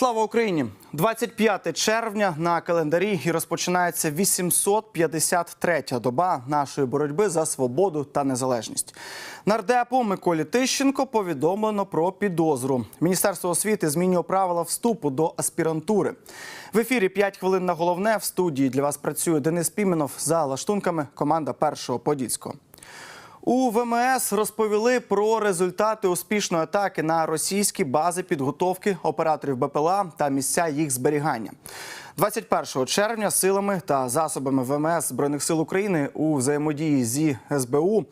Слава Україні! 25 червня на календарі і розпочинається 853-я доба нашої боротьби за свободу та незалежність. Нардепу Миколі Тищенко повідомлено про підозру. Міністерство освіти змінює правила вступу до аспірантури. В ефірі 5 хвилин на головне в студії для вас працює Денис Піменов за лаштунками. Команда першого подільського. У ВМС розповіли про результати успішної атаки на російські бази підготовки операторів БПЛА та місця їх зберігання. 21 червня силами та засобами ВМС збройних сил України у взаємодії зі СБУ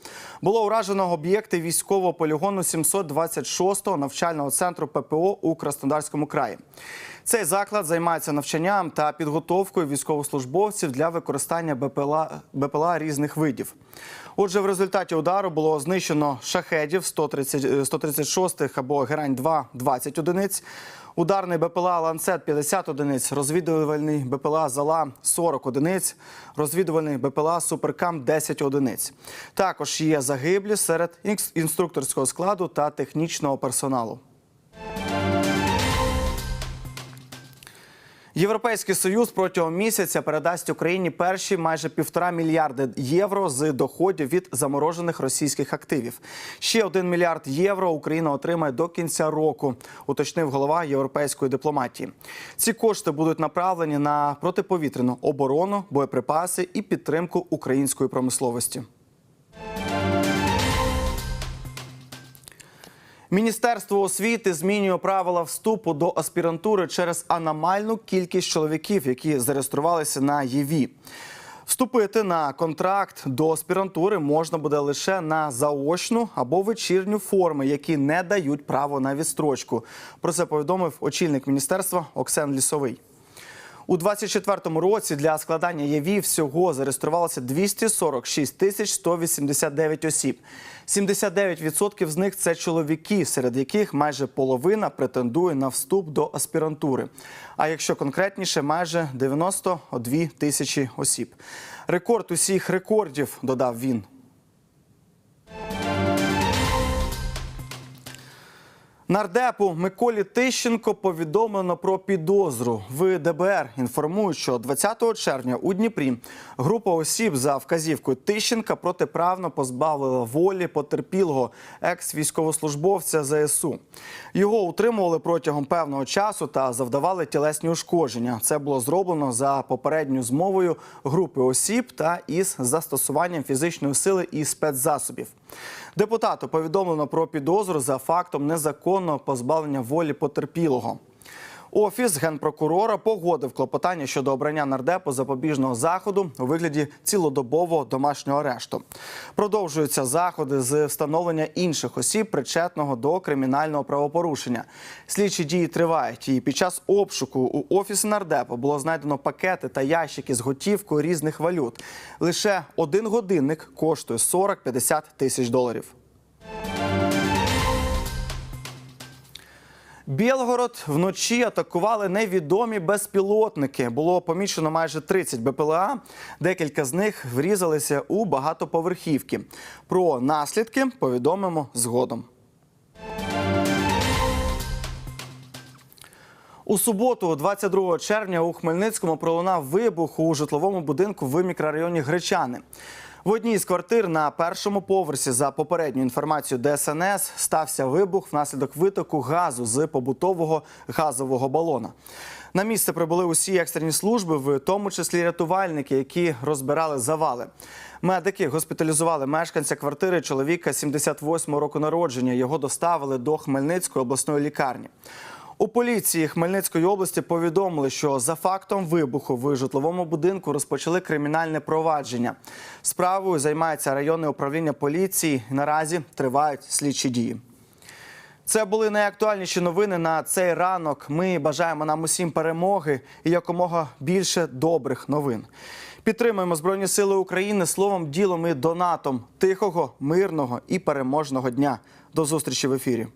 було уражено об'єкти військового полігону 726-го навчального центру ППО у Краснодарському краї. Цей заклад займається навчанням та підготовкою військовослужбовців для використання БПЛА, БПЛА різних видів. Отже, в результаті удару було знищено шахедів 130, 136-х або Герань-2 – 20 одиниць, ударний БПЛА «Ланцет» – 50 одиниць, розвідувальний БПЛА «Зала» – 40 одиниць, розвідувальний БПЛА «Суперкам» – 10 одиниць. Також є загиблі серед інс- інструкторського складу та технічного персоналу. Європейський союз протягом місяця передасть Україні перші майже півтора мільярди євро з доходів від заморожених російських активів. Ще один мільярд євро Україна отримає до кінця року, уточнив голова європейської дипломатії. Ці кошти будуть направлені на протиповітряну оборону, боєприпаси і підтримку української промисловості. Міністерство освіти змінює правила вступу до аспірантури через аномальну кількість чоловіків, які зареєструвалися на ЄВІ. Вступити на контракт до аспірантури можна буде лише на заочну або вечірню форми, які не дають право на відстрочку. Про це повідомив очільник міністерства Оксен Лісовий. У 24-му році для складання ЄВІ всього зареєструвалося 246 тисяч 189 осіб. 79% з них це чоловіки, серед яких майже половина претендує на вступ до аспірантури. А якщо конкретніше, майже 92 тисячі осіб. Рекорд усіх рекордів, додав він. Нардепу Миколі Тищенко повідомлено про підозру. В ДБР інформують, що 20 червня у Дніпрі група осіб за вказівкою Тищенка протиправно позбавила волі потерпілого екс-військовослужбовця ЗСУ. Його утримували протягом певного часу та завдавали тілесні ушкодження. Це було зроблено за попередньою змовою групи осіб та із застосуванням фізичної сили і спецзасобів. Депутату повідомлено про підозру за фактом незаконного позбавлення волі потерпілого. Офіс генпрокурора погодив клопотання щодо обрання нардепу запобіжного заходу у вигляді цілодобового домашнього арешту. Продовжуються заходи з встановлення інших осіб, причетного до кримінального правопорушення. Слідчі дії тривають. І під час обшуку у офісі нардепа було знайдено пакети та ящики з готівкою різних валют. Лише один годинник коштує 40-50 тисяч доларів. Білгород вночі атакували невідомі безпілотники. Було помічено майже 30 БПЛА. Декілька з них врізалися у багатоповерхівки. Про наслідки повідомимо згодом. У суботу, 22 червня, у Хмельницькому пролунав вибух у житловому будинку в мікрорайоні Гречани. В одній з квартир на першому поверсі, за попередньою інформацією ДСНС, стався вибух внаслідок витоку газу з побутового газового балона. На місце прибули усі екстрені служби, в тому числі рятувальники, які розбирали завали. Медики госпіталізували мешканця квартири чоловіка 78 року народження. Його доставили до Хмельницької обласної лікарні. У поліції Хмельницької області повідомили, що за фактом вибуху в житловому будинку розпочали кримінальне провадження. Справою займається районне управління поліції. Наразі тривають слідчі дії. Це були найактуальніші новини на цей ранок. Ми бажаємо нам усім перемоги і якомога більше добрих новин. Підтримуємо Збройні Сили України словом, ділом і донатом тихого, мирного і переможного дня. До зустрічі в ефірі.